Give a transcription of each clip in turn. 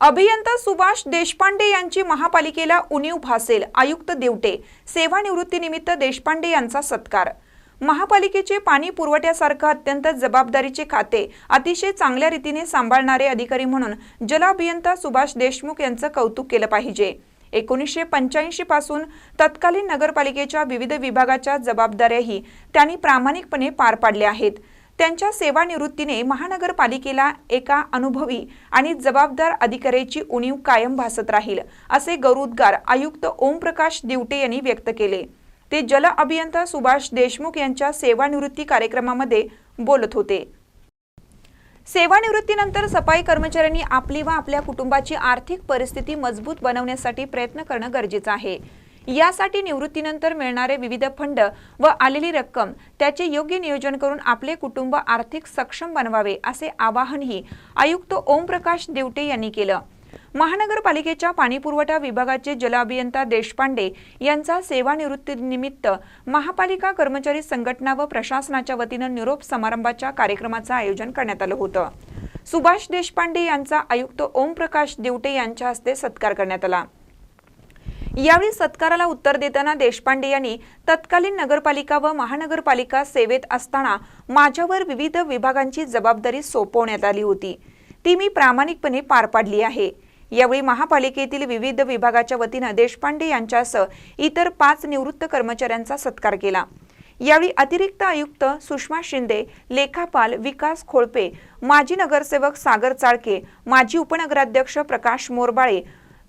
अभियंता सुभाष देशपांडे यांची महापालिकेला उणीव भासेल आयुक्त देवटे सेवानिवृत्तीनिमित्त देशपांडे यांचा सत्कार. महापालिकेचे पाणी पुरवठ्यासारखं अत्यंत जबाबदारीचे खाते अतिशय चांगल्या रीतीने सांभाळणारे अधिकारी म्हणून जलअभियंता सुभाष देशमुख यांचं कौतुक केलं पाहिजे. एकोणीसशे पंच्याऐंशी पासून तत्कालीन नगरपालिकेच्या विविध विभागाच्या जबाबदाऱ्याही त्यांनी प्रामाणिकपणे पार पाडल्या आहेत. त्यांच्या सेवानिवृत्तीने महानगरपालिकेला एका अनुभवी आणि जबाबदार अधिकाऱ्याची उणीव कायम भासत राहील असे गौरवोद्गार आयुक्त ओमप्रकाश दिवटे यांनी व्यक्त केले. ते जल अभियंता सुभाष देशमुख यांच्या सेवानिवृत्ती कार्यक्रमामध्ये बोलत होते. सेवानिवृत्तीनंतर सफाई कर्मचाऱ्यांनी आपली व आपल्या कुटुंबाची आर्थिक परिस्थिती मजबूत बनवण्यासाठी प्रयत्न करणं गरजेचं आहे. यासाठी निवृत्तीनंतर मिळणारे विविध फंड व आलेली रक्कम त्याचे योग्य नियोजन करून आपले कुटुंब आर्थिक सक्षम बनवावे असे आवाहनही आयुक्त ओमप्रकाश देवटे यांनी केलं. महानगरपालिकेच्या पाणीपुरवठा विभागाचे जल अभियंता देशपांडे यांचा सेवानिवृत्तीनिमित्त महापालिका कर्मचारी संघटना व प्रशासनाच्या वतीनं निरोप समारंभाच्या कार्यक्रमाचं आयोजन करण्यात आलं होतं. सुभाष देशपांडे यांचा आयुक्त ओमप्रकाश देवटे यांच्या हस्ते सत्कार करण्यात आला. यावेळी सत्काराला उत्तर देताना देशपांडे यांनी तत्कालीन नगरपालिका व महानगरपालिका सेवेत असताना माझ्यावर विविध विभागांची जबाबदारी सोपवण्यात आली होती. ती मी प्रामाणिकपणे पार पाडली आहे. यावेळी महापालिकेतील विविध विभागाच्या वतीनं देशपांडे यांच्यासह इतर पाच निवृत्त कर्मचाऱ्यांचा सत्कार केला. यावेळी अतिरिक्त आयुक्त सुषमा शिंदे लेखापाल विकास खोळपे माजी नगरसेवक सागर चाळके माजी उपनगराध्यक्ष प्रकाश मोरबाळे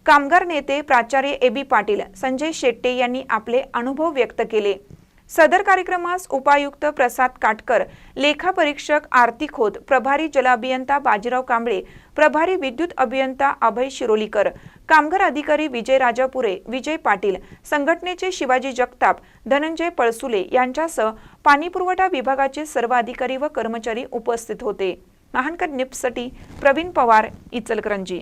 कामगार नेते प्राचार्य ए बी पाटील संजय शेट्टे यांनी आपले अनुभव व्यक्त केले. सदर कार्यक्रमास उपायुक्त प्रसाद काटकर लेखापरीक्षक आरती खोत प्रभारी जलअभियंता बाजीराव कांबळे प्रभारी विद्युत अभियंता अभय शिरोलीकर कामगार अधिकारी विजय राजापुरे विजय पाटील संघटनेचे शिवाजी जगताप धनंजय पळसुले यांच्यासह पाणीपुरवठा विभागाचे सर्व अधिकारी व कर्मचारी उपस्थित होते. महानकर निप्ससाठी प्रवीण पवार इचलकरंजी.